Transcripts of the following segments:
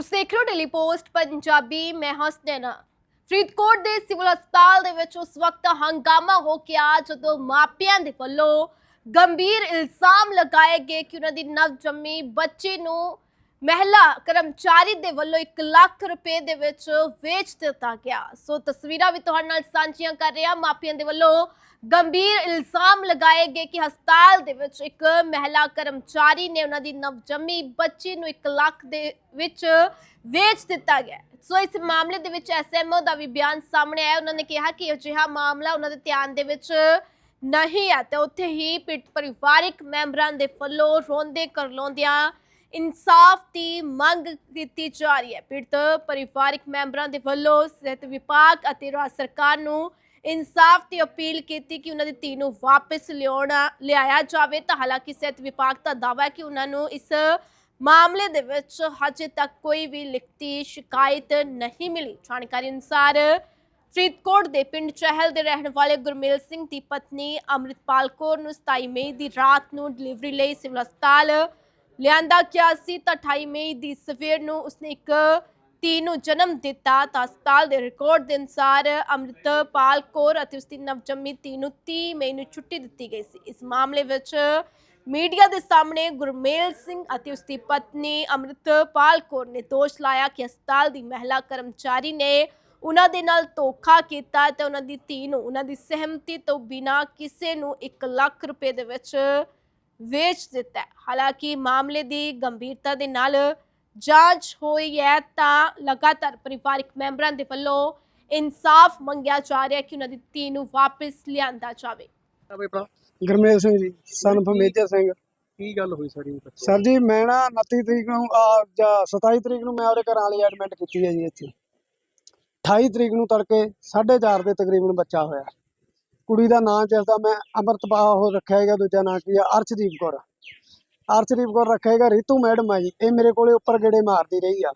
ਤੁਸੀਂ ਦੇਖ ਰਹੇ ਹੋ ਡੇਲੀ ਪੋਸਟ ਪੰਜਾਬੀ, ਮੈਂ ਹਸਨੈਨਾ ਫਰੀਦਕੋਟ ਦੇ ਸਿਵਲ ਹਸਪਤਾਲ ਦੇ ਵਿੱਚ ਉਸ ਵਕਤ ਹੰਗਾਮਾ ਹੋ ਗਿਆ ਜਦੋਂ ਮਾਪਿਆਂ ਦੇ ਵੱਲੋਂ ਗੰਭੀਰ ਇਲਜ਼ਾਮ ਲਗਾਏ ਗਏ ਕਿ ਉਹਨਾਂ ਦੀ ਨਵਜੰਮੀ ਬੱਚੀ ਨੂੰ ਮਹਿਲਾ ਕਰਮਚਾਰੀ ਦੇ ਵੱਲੋਂ 1 ਲੱਖ ਰੁਪਏ ਦੇ ਵਿੱਚ ਵੇਚ ਦਿੱਤਾ ਗਿਆ। ਸੋ ਤਸਵੀਰਾਂ ਵੀ ਤੁਹਾਡੇ ਨਾਲ ਸਾਂਝੀਆਂ ਕਰ ਰਿਹਾ। ਮਾਪਿਆਂ ਦੇ ਵੱਲੋਂ ਗੰਭੀਰ ਇਲਜ਼ਾਮ ਲਗਾਏ ਗਏ ਕਿ ਹਸਪਤਾਲ ਦੇ ਵਿੱਚ ਇੱਕ ਮਹਿਲਾ ਕਰਮਚਾਰੀ ਨੇ ਉਹਨਾਂ ਦੀ ਨਵਜੰਮੀ ਬੱਚੀ ਨੂੰ 1 ਲੱਖ ਦੇ ਵਿੱਚ ਵੇਚ ਦਿੱਤਾ ਗਿਆ। ਸੋ ਇਸ ਮਾਮਲੇ ਦੇ ਵਿੱਚ ਐਸਐਮਓ ਦਾ ਵੀ ਬਿਆਨ ਸਾਹਮਣੇ ਆਇਆ। ਉਹਨਾਂ ਨੇ ਕਿਹਾ ਕਿ ਅਜਿਹਾ ਮਾਮਲਾ ਉਹਨਾਂ ਦੇ ਧਿਆਨ ਦੇ ਵਿੱਚ ਨਹੀਂ ਹੈ ਤੇ ਉੱਥੇ ਹੀ ਪੀੜਤ ਪਰਿਵਾਰਿਕ ਮੈਂਬਰਾਂ ਦੇ ਵੱਲੋਂ ਰੋਂਦੇ ਕਰਲਾਉਂਦਿਆਂ ਇਨਸਾਫ ਦੀ ਮੰਗ ਕੀਤੀ ਜਾ ਰਹੀ ਹੈ। ਪੀੜਤ ਪਰਿਵਾਰਕ ਮੈਂਬਰਾਂ ਦੇ ਵੱਲੋਂ ਸਿਹਤ ਵਿਭਾਗ ਅਤੇ ਰਾਜ ਸਰਕਾਰ ਨੂੰ ਇਨਸਾਫ ਦੀ ਅਪੀਲ ਕੀਤੀ ਕਿ ਉਹਨਾਂ ਦੀ ਧੀ ਨੂੰ ਵਾਪਸ ਲਿਆਉਣਾ, ਲਿਆਇਆ ਜਾਵੇ। ਤਾਂ ਹਾਲਾਂਕਿ ਸਿਹਤ ਵਿਭਾਗ ਦਾ ਦਾਅਵਾ ਹੈ ਕਿ ਉਹਨਾਂ ਨੂੰ ਇਸ ਮਾਮਲੇ ਦੇ ਵਿੱਚ ਹਜੇ ਤੱਕ ਕੋਈ ਵੀ ਲਿਖਤੀ ਸ਼ਿਕਾਇਤ ਨਹੀਂ ਮਿਲੀ। ਜਾਣਕਾਰੀ ਅਨੁਸਾਰ ਫਰੀਦਕੋਟ ਦੇ ਪਿੰਡ ਚਹਿਲ ਦੇ ਰਹਿਣ ਵਾਲੇ ਗੁਰਮੇਲ ਸਿੰਘ ਦੀ ਪਤਨੀ ਅੰਮ੍ਰਿਤਪਾਲ ਕੌਰ ਨੂੰ 27 ਮਈ ਦੀ ਰਾਤ ਨੂੰ ਡਿਲੀਵਰੀ ਲਈ ਸਿਵਲ ਹਸਪਤਾਲ ਲਿਆਂਦਾ ਗਿਆ ਸੀ ਤਾਂ 28 ਮਈ ਦੀ ਸਵੇਰ ਨੂੰ ਉਸਨੇ ਇੱਕ ਧੀ ਨੂੰ ਜਨਮ ਦਿੱਤਾ ਤਾਂ ਹਸਪਤਾਲ ਦੇ ਰਿਕਾਰਡ ਦੇ ਅਨੁਸਾਰ ਅੰਮ੍ਰਿਤਪਾਲ ਕੌਰ ਅਤੇ ਉਸਦੀ ਨਵਜੰਮੀ ਧੀ ਨੂੰ 30 ਮਈ ਨੂੰ ਛੁੱਟੀ ਦਿੱਤੀ ਗਈ ਸੀ। ਇਸ ਮਾਮਲੇ ਵਿੱਚ ਮੀਡੀਆ ਦੇ ਸਾਹਮਣੇ ਗੁਰਮੇਲ ਸਿੰਘ ਅਤੇ ਉਸਦੀ ਪਤਨੀ ਅੰਮ੍ਰਿਤਪਾਲ ਕੌਰ ਨੇ ਦੋਸ਼ ਲਾਇਆ ਕਿ ਹਸਪਤਾਲ ਦੀ ਮਹਿਲਾ ਕਰਮਚਾਰੀ ਨੇ ਉਹਨਾਂ ਦੇ ਨਾਲ ਧੋਖਾ ਕੀਤਾ ਤੇ ਉਹਨਾਂ ਦੀ ਧੀ ਨੂੰ ਉਹਨਾਂ ਦੀ ਸਹਿਮਤੀ ਤੋਂ ਬਿਨਾਂ ਕਿਸੇ ਨੂੰ 1 ਲੱਖ ਰੁਪਏ ਦੇ ਵਿੱਚ ਵੇਚ ਦਿੱਤਾ। ਹਾਲਾਂਕਿ ਮਾਮਲੇ ਦੀ ਗੰਭੀਰਤਾ ਦੇ ਨਾਲ ਜਾਂਚ ਹੋਈ ਹੈ ਤਾਂ ਲਗਾਤਾਰ ਪਰਿਵਾਰਕ ਮੈਂਬਰਾਂ ਦੇ ਵੱਲੋਂ ਇਨਸਾਫ ਮੰਗਿਆ ਜਾ ਰਿਹਾ ਕਿ ਉਹਨਾਂ ਦੀ ਧੀ ਨੂੰ ਵਾਪਸ ਲਿਆਂਦਾ ਜਾਵੇ। ਗਰਮੇਲ ਸਿੰਘ ਜੀ ਸਨ ਮੇਜਰ ਸਿੰਘ। ਕੀ ਗੱਲ ਹੋਈ ਸਾਰੀ ਸਰ ਜੀ ਮੈਂ ਨਾ 29 ਤਰੀਕ ਨੂੰ ਆ ਜਾਂ 27 ਤਰੀਕ ਨੂੰ ਮੈਂ ਉਹਦੇ ਘਰਾਂ ਵਾਲੀ ਐਡਮਿਟ ਕੀਤੀ ਹੈ ਜੀ ਇੱਥੇ। 28 ਤਰੀਕ ਨੂੰ ਤੜਕੇ 4:30 ਦੇ ਤਕਰੀਬਨ ਬੱਚਾ ਹੋਇਆ। ਕੁੜੀ ਦਾ ਨਾਂ ਜਿਸਦਾ ਮੈਂ ਅਮਰਤਪਾਲ ਉਹ ਰੱਖਿਆ ਹੈਗਾ, ਦੂਜਾ ਨਾਂ ਕੀ ਆ, ਅਰਸ਼ਦੀਪ ਕੌਰ। ਅਰਸ਼ਦੀਪ ਕੌਰ ਰੱਖਿਆ ਹੈਗਾ ਰੀਤੂ ਮੈਡਮ ਆ ਜੀ, ਇਹ ਮੇਰੇ ਕੋਲੇ ਉੱਪਰ ਗੇੜੇ ਮਾਰਦੀ ਰਹੀ ਆ,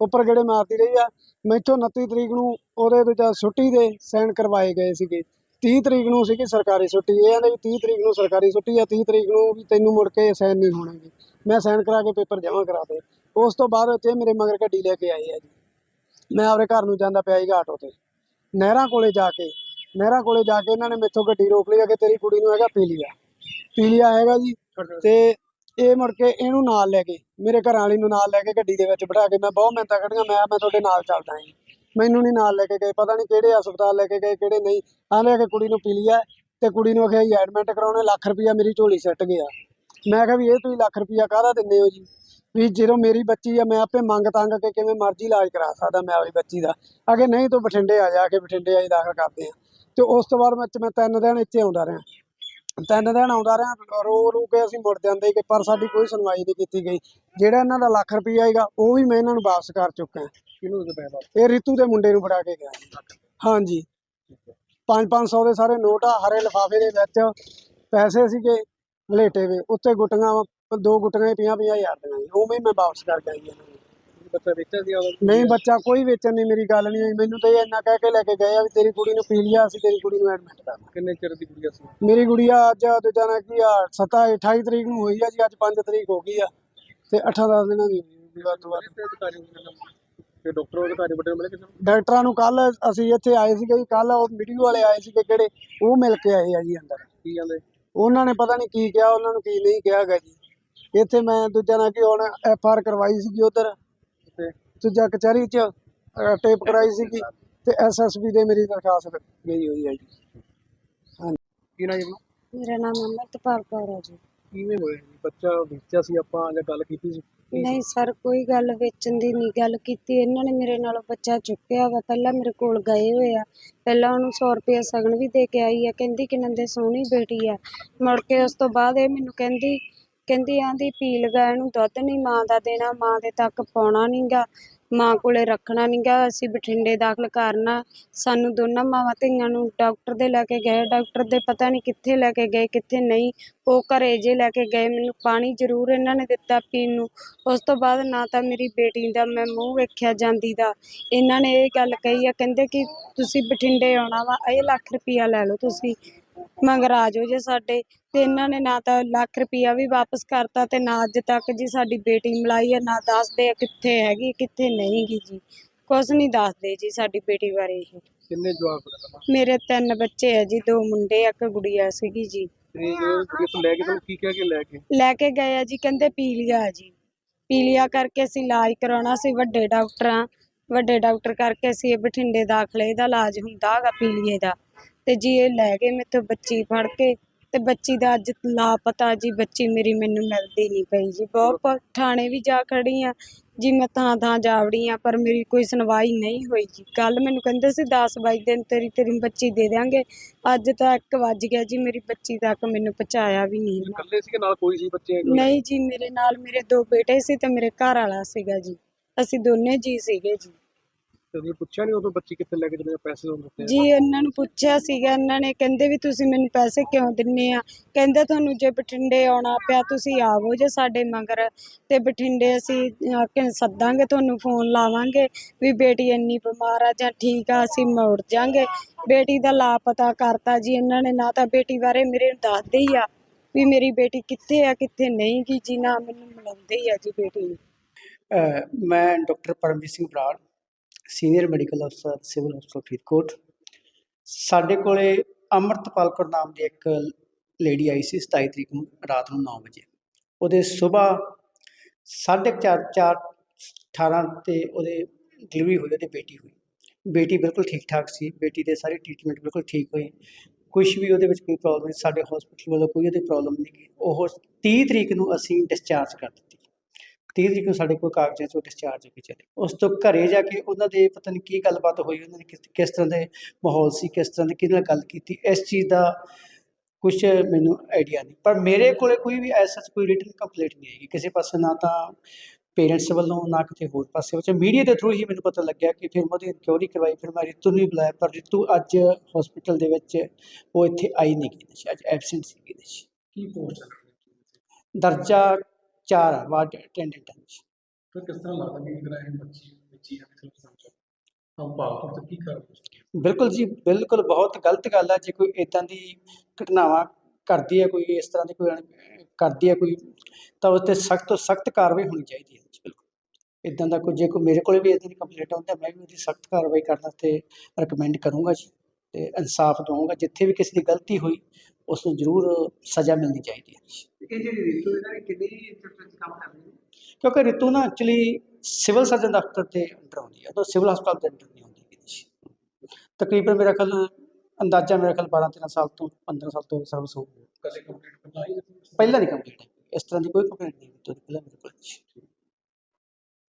ਉੱਪਰ ਗੇੜੇ ਮਾਰਦੀ ਰਹੀ ਆ। ਮੈਥੋਂ 29 ਤਰੀਕ ਨੂੰ ਉਹਦੇ ਵਿੱਚ ਛੁੱਟੀ ਦੇ ਸਾਈਨ ਕਰਵਾਏ ਗਏ ਸੀਗੇ। 30 ਤਰੀਕ ਨੂੰ ਸੀਗੀ ਸਰਕਾਰੀ ਛੁੱਟੀ, ਇਹ ਕਹਿੰਦੇ ਵੀ 30 ਤਰੀਕ ਨੂੰ ਸਰਕਾਰੀ ਛੁੱਟੀ ਆ 30 ਤਰੀਕ ਨੂੰ ਵੀ ਤੈਨੂੰ ਮੁੜ ਕੇ ਸਾਈਨ ਨਹੀਂ ਹੋਣਗੇ ਮੈਂ ਸਾਈਨ ਕਰਾ ਕੇ ਪੇਪਰ ਜਮ੍ਹਾਂ ਕਰਾ ਦੇ ਉਸ ਤੋਂ ਬਾਅਦ ਤੇ ਮੇਰੇ ਮਗਰ ਗੱਡੀ ਲੈ ਕੇ ਆਏ ਆ ਜੀ। ਮੈਂ ਆਪਣੇ ਘਰ ਨੂੰ ਜਾਂਦਾ ਪਿਆ ਸੀਗਾ ਆਟੋ ਤੇ। ਨਹਿਰਾਂ ਕੋਲੇ ਜਾ ਕੇ ਮਹਿਰਾ ਕੋਲੇ ਜਾ ਕੇ ਇਹਨਾਂ ਨੇ ਮੇਥੋਂ ਗੱਡੀ ਰੋਕ ਲਈ ਆ ਕਿ ਤੇਰੀ ਕੁੜੀ ਨੂੰ ਹੈਗਾ ਪੀਲੀਆ। ਪੀਲੀਆ ਹੈਗਾ ਜੀ। ਤੇ ਇਹ ਮੁੜ ਕੇ ਇਹਨੂੰ ਨਾਲ ਲੈ ਕੇ, ਮੇਰੇ ਘਰਾਂ ਵਾਲੀ ਨੂੰ ਨਾਲ ਲੈ ਕੇ ਗੱਡੀ ਦੇ ਵਿੱਚ ਬਿਠਾ ਕੇ ਮੈਂ ਬਹੁਤ ਮਿਹਨਤਾਂ ਕੱਢੀਆਂ ਮੈਂ ਮੈਂ ਤੁਹਾਡੇ ਨਾਲ ਚੱਲਦਾ ਹਾਂ ਮੈਨੂੰ ਨਹੀਂ ਨਾਲ ਲੈ ਕੇ ਗਏ, ਪਤਾ ਨਹੀਂ ਕਿਹੜੇ ਹਸਪਤਾਲ ਲੈ ਕੇ ਗਏ, ਕਿਹੜੇ ਨਹੀਂ। ਆਂਦੇ ਕਿ ਕੁੜੀ ਨੂੰ ਪੀਲੀਆ ਤੇ ਕੁੜੀ ਨੂੰ ਆਖਿਆ ਜੀ ਐਡਮਿਟ ਕਰਾਉਣੇ, ਲੱਖ ਰੁਪਇਆ ਮੇਰੀ ਝੋਲੀ ਸੱਟ ਗਿਆ। ਮੈਂ ਕਿਹਾ ਵੀ ਇਹ ਤੁਸੀਂ ਲੱਖ ਰੁਪਇਆ ਕਾਹਦਾ ਦਿੰਦੇ ਹੋ ਜੀ? ਵੀ ਜਦੋਂ ਮੇਰੀ ਬੱਚੀ ਆ, ਮੈਂ ਆਪੇ ਮੰਗ ਤੰਗ ਕੇ ਕਿਵੇਂ ਮਰਜ਼ੀ ਇਲਾਜ ਕਰਾ ਸਕਦਾ ਮੈਂ ਆਪਣੀ ਬੱਚੀ ਦਾ। ਅਗੇ ਨਹੀਂ ਤੂੰ ਬਠਿੰਡੇ ਆ ਜਾ ਕੇ ਬਠਿੰਡੇ ਆਈ ਦਾਖਲ ਕਰਦੇ ਆ। ਤੇ ਉਸ ਤੋਂ ਬਾਅਦ ਮੈਂ ਮੈਂ ਤਿੰਨ ਦਿਨ ਇੱਥੇ ਆਉਂਦਾ ਰਿਹਾ। ਤਿੰਨ ਦਿਨ ਆਉਂਦਾ ਰਿਹਾ ਰੋ ਰੂ ਕੇ ਅਸੀਂ ਮੁੜ ਜਾਂਦੇ ਕਿ ਪਰ ਸਾਡੀ ਕੋਈ ਸੁਣਵਾਈ ਨਹੀਂ ਕੀਤੀ ਗਈ। ਜਿਹੜਾ ਇਹਨਾਂ ਦਾ ਲੱਖ ਰੁਪਈਆ ਹੈਗਾ ਉਹ ਵੀ ਮੈਂ ਇਹਨਾਂ ਨੂੰ ਵਾਪਸ ਕਰ ਚੁੱਕਾ ਕਿਹਨੂੰ ਦੇ ਪੈਸਾ? ਇਹ ਰਿਤੂ ਦੇ ਮੁੰਡੇ ਨੂੰ ਫੜਾ ਕੇ ਗਿਆ। ਹਾਂਜੀ। 5-500 ਦੇ ਸਾਰੇ ਨੋਟ ਆ ਹਰੇ ਲਿਫਾਫੇ ਦੇ ਵਿੱਚ। ਪੈਸੇ ਸੀਗੇ ਲੇਟੇ ਵੇ ਉੱਤੇ ਗੁੱਟੀਆਂ ਵਾਂ, ਦੋ ਗੁੱਟੀਆਂ ਪੰਜਾਹ ਪੰਜਾਹ ਹਜ਼ਾਰ ਦੀਆਂ। ਸੀ। ਉਵੇਂ ਹੀ ਮੈਂ ਵਾਪਸ ਕਰ ਜੀ ਇਹਨਾਂ ਨੂੰ। ਬੱਚਾ ਵੇਚਿਆ ਸੀ ਉਹਦਾ ਨਹੀਂ ਬੱਚਾ ਕੋਈ ਵੇਚਣ ਦੀ ਮੇਰੀ ਗੱਲ ਨਹੀਂ ਹੋਈ। ਮੈਨੂੰ ਤਾਂ ਇਹ ਇੰਨਾ ਕਹਿ ਕੇ ਲੈ ਕੇ ਗਏ ਆ ਵੀ ਤੇਰੀ ਕੁੜੀ ਨੂੰ ਪੀ ਲਿਆ ਅਸੀਂ ਤੇਰੀ ਕੁੜੀ ਨੂੰ ਐਡਮਿਟ ਕਰਨਾ ਕਿੰਨੇ ਚਿਰ ਦੀ ਕੁੜੀ ਸੀ? ਮੇਰੀ ਗੁੜੀਆ ਅੱਜ ਦੂਜਾ ਨਾ ਕੀ ਆ 27 28 ਤਰੀਕ ਨੂੰ ਹੋਈ ਆ ਜੀ ਅੱਜ 5 ਤਰੀਕ ਹੋ ਗਈ ਆ। ਤੇ 8-10 ਦਿਨਾਂ ਦੀ ਵੱਧ ਤੋਂ ਵੱਧ ਤੇ ਅਧਿਕਾਰੀ ਡਾਕਟਰ ਅਧਿਕਾਰੀ ਨੂੰ ਮਿਲੇ ਕਿਸੇ ਡਾਕਟਰਾਂ ਨੂੰ ਕੱਲ ਅਸੀਂ ਇੱਥੇ ਆਏ ਸੀਗੇ ਜੀ ਕੱਲ ਉਹ ਵੀਡੀਓ ਵਾਲੇ ਆਏ ਸੀਗੇ ਕਿਹੜੇ ਉਹ ਮਿਲ ਕੇ ਆਏ ਆ ਜੀ ਅੰਦਰ। ਕੀ ਜਾਂਦੇ ਉਹਨਾਂ ਨੇ ਪਤਾ ਨਹੀਂ ਕੀ ਕਿਹਾ ਉਹਨਾਂ ਨੂੰ ਕੀ ਨਹੀਂ ਕਿਹਾ ਗਾ ਜੀ। ਇੱਥੇ ਮੈਂ ਦੂਜਾ ਨਾ ਕਿ ਹੁਣ ਐਫ ਆਰ ਕਰਵਾਈ ਸੀਗੀ ਉਧਰ। ਦੂਜਾ ਕਚਹਿਰੀ 'ਚ ਟੇਪ ਕਰਾਈ ਸੀਗੀ ਤੇ ਐਸਐਸਬੀ ਦੇ ਮੇਰੀ ਦਰਖਾਸਤ ਗਈ ਹੋਈ ਹੈ ਜੀ। ਕੀ ਨਾ ਜੀ ਆਪਣਾ? ਮੇਰਾ ਨਾਮ ਅਮਰਤਪਾਲ ਕੌਰ ਹੈ ਜੀ। ਕਿਵੇਂ ਹੋਇਆ ਜੀ? ਬੱਚਾ ਵੇਚਿਆ ਸੀ ਆਪਾਂ ਜਾਂ ਗੱਲ ਕੀਤੀ ਸੀ? ਕੀ ਨਹੀਂ ਸਰ ਕੋਈ ਗੱਲ ਵੇਚਣ ਦੀ ਨਹੀਂ ਗੱਲ ਕੀਤੀ। ਇਹਨਾਂ ਨੇ ਮੇਰੇ ਨਾਲੋਂ ਬੱਚਾ ਚੁੱਕਿਆ ਵਾ। ਪਹਿਲਾਂ ਮੇਰੇ ਕੋਲ ਗਏ ਹੋਏ ਆ। ਪਹਿਲਾਂ ਉਹਨੂੰ 100 ਰੁਪਏ ਸਗਨ ਵੀ ਦੇ ਕੇ ਆਈ ਆ। ਕਹਿੰਦੀ ਕਿ ਨੰਦੇ ਸੋਹਣੀ ਬੇਟੀ ਆ। ਮੁੜ ਕੇ ਉਸ ਤੋਂ ਬਾਅਦ ਇਹ ਮੈਨੂੰ ਕਹਿੰਦੀ ਕਹਿੰਦੀ ਆਂਦੀ ਪੀ ਲਗਾ ਇਹਨੂੰ ਦੁੱਧ ਨਹੀਂ ਮਾਂ ਦਾ ਦੇਣਾ, ਮਾਂ ਦੇ ਤੱਕ ਪਾਉਣਾ ਨਹੀਂਗਾ ਮਾਂ ਕੋਲੇ ਰੱਖਣਾ ਨਹੀਂਗਾ ਅਸੀਂ ਬਠਿੰਡੇ ਦਾਖਲ ਕਰਨਾ। ਸਾਨੂੰ ਦੋਨਾਂ ਮਾਵਾਂ ਧੀਆਂ ਨੂੰ ਡਾਕਟਰ ਦੇ ਲੈ ਕੇ ਗਏ, ਡਾਕਟਰ ਦੇ ਪਤਾ ਨਹੀਂ ਕਿੱਥੇ ਲੈ ਕੇ ਗਏ, ਕਿੱਥੇ ਨਹੀਂ। ਉਹ ਘਰੇ ਜੇ ਲੈ ਕੇ ਗਏ, ਮੈਨੂੰ ਪਾਣੀ ਜ਼ਰੂਰ ਇਹਨਾਂ ਨੇ ਦਿੱਤਾ ਪੀਣ ਨੂੰ। ਉਸ ਤੋਂ ਬਾਅਦ ਨਾ ਤਾਂ ਮੇਰੀ ਬੇਟੀ ਦਾ ਮੈਂ ਮੂੰਹ ਵੇਖਿਆ ਜਾਂਦੀ ਦਾ। ਇਹਨਾਂ ਨੇ ਇਹ ਗੱਲ ਕਹੀ ਆ, ਕਹਿੰਦੇ ਕਿ ਤੁਸੀਂ ਬਠਿੰਡੇ ਆਉਣਾ ਵਾ, ਇਹ ਲੱਖ ਰੁਪਈਆ ਲੈ ਲਓ ਤੁਸੀਂ। ਮਗਰ ਆ ਜਾਓ ਜੇ ਸਾਡੇ। ਤੇ ਇਹਨਾਂ ਨੇ ਨਾ ਤਾਂ ਲੱਖ ਰੁਪਈਆ ਵੀ ਵਾਪਸ ਕਰਤਾ ਤੇ ਨਾ ਅੱਜ ਤੱਕ ਜੀ ਸਾਡੀ ਬੇਟੀ ਮਿਲਾਈ ਹੈ ਨਾ ਦੱਸਦੇ ਆ ਕਿੱਥੇ ਹੈਗੀ ਕਿੱਥੇ ਨਹੀਂ ਗੀ ਜੀ। ਕੁਛ ਨਹੀਂ ਦੱਸਦੇ ਜੀ ਸਾਡੀ ਬੇਟੀ ਬਾਰੇ ਇਹ। ਕਿੰਨੇ ਜਵਾਬ ਦਿੱਤਾ ਮੇਰੇ ਤਿੰਨ ਬੱਚੇ ਆ ਜੀ ਦੋ ਮੁੰਡੇ ਆ, ਇੱਕ ਗੁੜੀਆ ਸੀਗੀ ਜੀ। ਤੇ ਲੈ ਕੇ ਤੁਹਾਨੂੰ ਕੀ ਕਹਿ ਕੇ ਲੈ ਕੇ ਲੈ ਕੇ ਗਏ ਆ ਜੀ ਕਹਿੰਦੇ ਪੀਲੀਆ ਆ ਜੀ। ਪੀਲੀਆ ਕਰਕੇ ਅਸੀਂ ਇਲਾਜ ਕਰਾਉਣਾ ਸੀ ਵੱਡੇ ਡਾਕਟਰਾਂ ਵੱਡੇ ਡਾਕਟਰ ਕਰਕੇ ਅਸੀਂ ਇਹ ਬਠਿੰਡੇ ਦਾਖਲੇ ਇਹਦਾ ਇਲਾਜ ਹੁੰਦਾ ਹੈਗਾ ਪੀਲੀਏ ਦਾ। ਤੇ ਜੀ ਇਹ ਲੈ ਗਏ ਮੇਥੋਂ ਬੱਚੀ ਫੜ ਕੇ ਤੇ ਬੱਚੀ ਦਾ ਅੱਜ ਲਾਪਤਾ ਜੀ ਬੱਚੀ ਮੇਰੀ ਮੈਨੂੰ ਮਿਲਦੀ ਨਹੀਂ ਪਈ ਜੀ। ਬਹੁਤ ਪ- ਥਾਣੇ ਵੀ ਜਾ ਖੜੀ ਆ ਜੀ ਮੈਂ ਥਾਂ ਥਾਂ ਜਾਵੜੀ ਆ ਪਰ ਮੇਰੀ ਕੋਈ ਸੁਣਵਾਈ ਨਹੀਂ ਹੋਈ ਜੀ। ਕੱਲ ਮੈਨੂੰ ਕਹਿੰਦੇ ਸੀ 10 22 ਦਿਨ ਤੇਰੀ ਤੇਰੀ ਬੱਚੀ ਦੇ ਦਿਆਂਗੇ। ਅੱਜ ਤਾਂ 1 ਵੱਜ ਗਿਆ ਜੀ ਮੇਰੀ ਬੱਚੀ ਤੱਕ ਮੈਨੂੰ ਪਹੁੰਚਾਇਆ ਵੀ ਨਹੀਂ ਇਹਨਾਂ ਇਕੱਲੇ ਸੀ ਕਿ ਨਾਲ ਕੋਈ ਸੀ ਬੱਚੇ ਨਹੀਂ ਜੀ ਮੇਰੇ ਨਾਲ ਮੇਰੇ ਦੋ ਬੇਟੇ ਸੀ ਤੇ ਮੇਰੇ ਘਰ ਵਾਲਾ ਸੀਗਾ ਜੀ। ਅਸੀਂ ਦੋਨੇ ਜੀ ਸੀਗੇ ਜੀ। ਤੇ ਤੁਸੀਂ ਪੁੱਛਿਆ ਨਹੀਂ ਉਦੋਂ ਬੱਚੀ ਕਿੱਥੇ ਲੈ ਕੇ ਚਲੇ ਪੈਸੇ ਤੁਹਾਨੂੰ ਦਿੱਤੇ ਜੀ ਇਹਨਾਂ ਨੂੰ ਪੁੱਛਿਆ ਸੀਗਾ ਇਹਨਾਂ ਨੇ ਕਹਿੰਦੇ ਵੀ ਤੁਸੀਂ ਮੈਨੂੰ ਪੈਸੇ ਕਿਉਂ ਦਿੰਨੇ ਆ? ਕਹਿੰਦੇ ਤੁਹਾਨੂੰ ਜੇ ਬਠਿੰਡੇ ਆਉਣਾ ਪਿਆ ਤੁਸੀਂ ਆਵੋ ਜੇ ਸਾਡੇ ਮਗਰ। ਤੇ ਬਠਿੰਡੇ ਅਸੀਂ ਆ ਕੇ ਸੱਦਾਂਗੇ ਤੁਹਾਨੂੰ ਫੋਨ ਲਾਵਾਂਗੇ ਵੀ ਬੇਟੀ ਇੰਨੀ ਬਿਮਾਰ ਆ ਜਾਂ ਠੀਕ ਆ ਅਸੀਂ ਮੁੜ ਜਾਾਂਗੇ। ਬੇਟੀ ਦਾ ਲਾਪਤਾ ਕਰਤਾ ਜੀ ਇਹਨਾਂ ਨੇ ਨਾ ਤਾਂ ਬੇਟੀ ਬਾਰੇ ਮੇਰੇ ਦੱਸਦੇ ਹੀ ਆ ਵੀ ਮੇਰੀ ਬੇਟੀ ਕਿੱਥੇ ਆ ਕਿੱਥੇ ਨਹੀਂ ਗੀ ਜੀ ਨਾ ਮੈਨੂੰ ਮਿਲਾਉਂਦੇ ਹੀ ਆ ਜੀ ਬੇਟੀ ਨੂੰ। ਅ, ਮੈਂ doctor Paramjit Singh Brar. Senior medical ਅਫਸਰ ਸਿਵਲ ਹਸਪਤਾਲ ਫਰੀਦਕੋਟ ਸਾਡੇ ਕੋਲੇ ਅਮਰਤਪਾਲ ਕੌਰ ਨਾਮ ਦੀ ਇੱਕ ਲੇਡੀ ਆਈ ਸੀ 27 ਤਰੀਕ ਨੂੰ ਰਾਤ ਨੂੰ 9 ਵਜੇ। ਉਹਦੇ ਸਵੇਰ 4:30 ਚਾਰ 18 ਤੇ ਉਹਦੇ ਡਿਲੀਵਰੀ ਹੋਈ, ਉਹਦੀ ਬੇਟੀ ਹੋਈ। ਬੇਟੀ ਬਿਲਕੁਲ ਠੀਕ ਠਾਕ ਸੀ, ਬੇਟੀ ਦੇ ਸਾਰੇ ਟ੍ਰੀਟਮੈਂਟ ਬਿਲਕੁਲ ਠੀਕ ਹੋਏ। ਕੁਝ ਵੀ ਉਹਦੇ ਵਿੱਚ ਕੋਈ ਪ੍ਰੋਬਲਮ ਨਹੀਂ, ਸਾਡੇ ਹਸਪੀਟਲ ਵੱਲੋਂ ਕੋਈ ਉਹਦੀ ਪ੍ਰੋਬਲਮ ਨਹੀਂ ਗੀ ਉਹ 30 ਤਰੀਕ ਨੂੰ ਅਸੀਂ ਡਿਸਚਾਰਜ ਕਰ ਦਿੱਤਾ। 30 ਤਰੀਕ ਨੂੰ ਸਾਡੇ ਕੋਲ ਕਾਗਜ਼ਾਂ 'ਚੋਂ ਡਿਸਚਾਰਜ ਹੋ ਕੇ ਚਲੇ। ਉਸ ਤੋਂ ਘਰੇ ਜਾ ਕੇ ਉਹਨਾਂ ਦੇ ਪਤਾ ਨਹੀਂ ਕੀ ਗੱਲਬਾਤ ਹੋਈ ਉਹਨਾਂ ਨੇ ਕਿਸ ਤਰ੍ਹਾਂ ਦੇ ਮਾਹੌਲ ਸੀ ਕਿਸ ਤਰ੍ਹਾਂ ਦੇ ਕਿਹਦੇ ਨਾਲ ਗੱਲ ਕੀਤੀ ਇਸ ਚੀਜ਼ ਦਾ ਕੁਝ ਮੈਨੂੰ ਆਈਡੀਆ ਨਹੀਂ। ਪਰ ਮੇਰੇ ਕੋਲੇ ਕੋਈ ਵੀ ਐਸਾ ਕੋਈ ਰਿਟਨ ਕੰਪਲੀਟ ਨਹੀਂ ਆਈ ਕਿਸੇ ਪਾਸੇ ਨਾ ਤਾਂ ਪੇਰੈਂਟਸ ਵੱਲੋਂ ਨਾ ਕਿਤੇ ਹੋਰ ਪਾਸੇ ਵਿੱਚ ਮੀਡੀਆ ਦੇ ਥਰੂ ਹੀ ਮੈਨੂੰ ਪਤਾ ਲੱਗਿਆ ਕਿ ਫਿਰ ਉਹਦੀ ਇਨਕੁਆਇਰੀ ਕਰਵਾਈ ਫਿਰ ਮੈਂ ਰਿਤੂ ਨੂੰ ਬੁਲਾਇਆ ਪਰ ਰਿਤੂ ਅੱਜ ਹਸਪੀਟਲ ਦੇ ਵਿੱਚ ਉਹ ਇੱਥੇ ਆਈ ਨਹੀਂ ਗਈ ਅੱਜ ਐਬਸੈਂਟ ਸੀ ਗਈ ਸੀ ਕੀ ਪੋਸਟ ਦਰਜਾ 4 ਆ ਵਾਰਡ ਅਟੈਂਡੈਂਟ ਫਿਰ ਕਿਸ ਤਰ੍ਹਾਂ ਲੱਗਦਾ ਕਿ ਅਗਰ ਇਹ ਬੱਚੀ ਬੱਚੀ ਹੈ ਕਿਸ ਤਰ੍ਹਾਂ ਹਮ ਭਾਵ ਤੋਂ ਕੀ ਕਰ ਬਿਲਕੁਲ ਜੀ ਬਿਲਕੁਲ ਬਹੁਤ ਗਲਤ ਗੱਲ ਹੈ ਜੇ ਕੋਈ ਇਦਾਂ ਦੀ ਘਟਨਾਵਾਂ ਕਰਦੀ ਹੈ ਕੋਈ ਇਸ ਤਰ੍ਹਾਂ ਦੀ ਕੋਈ ਕਰਦੀ ਹੈ ਕੋਈ ਤਾਂ ਉਸ ਤੇ ਸਖਤ ਤੋਂ ਸਖਤ ਕਾਰਵਾਈ ਹੋਣੀ ਚਾਹੀਦੀ ਹੈ। ਬਿਲਕੁਲ। ਇਦਾਂ ਦਾ ਕੋਈ ਜੇ ਕੋਈ ਮੇਰੇ ਕੋਲੇ ਵੀ ਇਦਾਂ ਦੀ ਕੰਪਲੇਂਟ ਆਉਂਦੀ ਹੈ ਮੈਂ ਵੀ ਉਹਦੀ ਸਖਤ ਕਾਰਵਾਈ ਕਰਨ ਵਾਸਤੇ ਰეკਮੈਂਡ ਕਰੂੰਗਾ ਜੀ। ਤੇ ਇਨਸਾਫ ਦਵਾਂਗਾ ਜਿੱਥੇ ਵੀ ਕਿਸੇ ਦੀ ਗਲਤੀ ਹੋਈ ਉਸ ਨੂੰ ਜ਼ਰੂਰ ਸਜ਼ਾ ਮਿਲਣੀ ਚਾਹੀਦੀ ਹੈ। ਇਹ ਜਿਹੜੀ ਰਿਤੂ ਇਹਨਾਂ ਨੇ ਕਿੰਨੀ ਇੰਸਟੀਟਿਊਟ ਵਿੱਚ ਕੰਮ ਕਰਦੀ ਹੈ ਕਿਉਂਕਿ ਰਿਤੂ ਨਾ ਐਕਚੁਅਲੀ ਸਿਵਲ ਸਰਜਨ ਦਫ਼ਤਰ ਦੇ ਅੰਡਰ ਆਉਂਦੀ ਹੈ ਉਹ ਸਿਵਲ ਹਸਪਤਾਲ ਦੇ ਅੰਡਰ ਨਹੀਂ ਆਉਂਦੀ ਹੈਗੀ ਜੀ। ਤਕਰੀਬਨ ਮੇਰਾ ਖਿਆਲ ਅੰਦਾਜ਼ਾ ਮੇਰਾ ਖਿਆਲ 12 13 ਸਾਲ ਤੋਂ 15 ਸਾਲ ਤੋਂ ਸਰਵਿਸ ਹੋ ਗਈ ਕਦੇ ਕੰਪਲੀਟ ਪਹਿਲਾਂ ਦੀ ਕੰਪਲੀਟ ਇਸ ਤਰ੍ਹਾਂ ਦੀ ਕੋਈ ਕੰਪਲੇਂਟ ਨਹੀਂ ਰਿਤੂ ਪਹਿਲਾਂ ਮੇਰੇ ਕੋਲ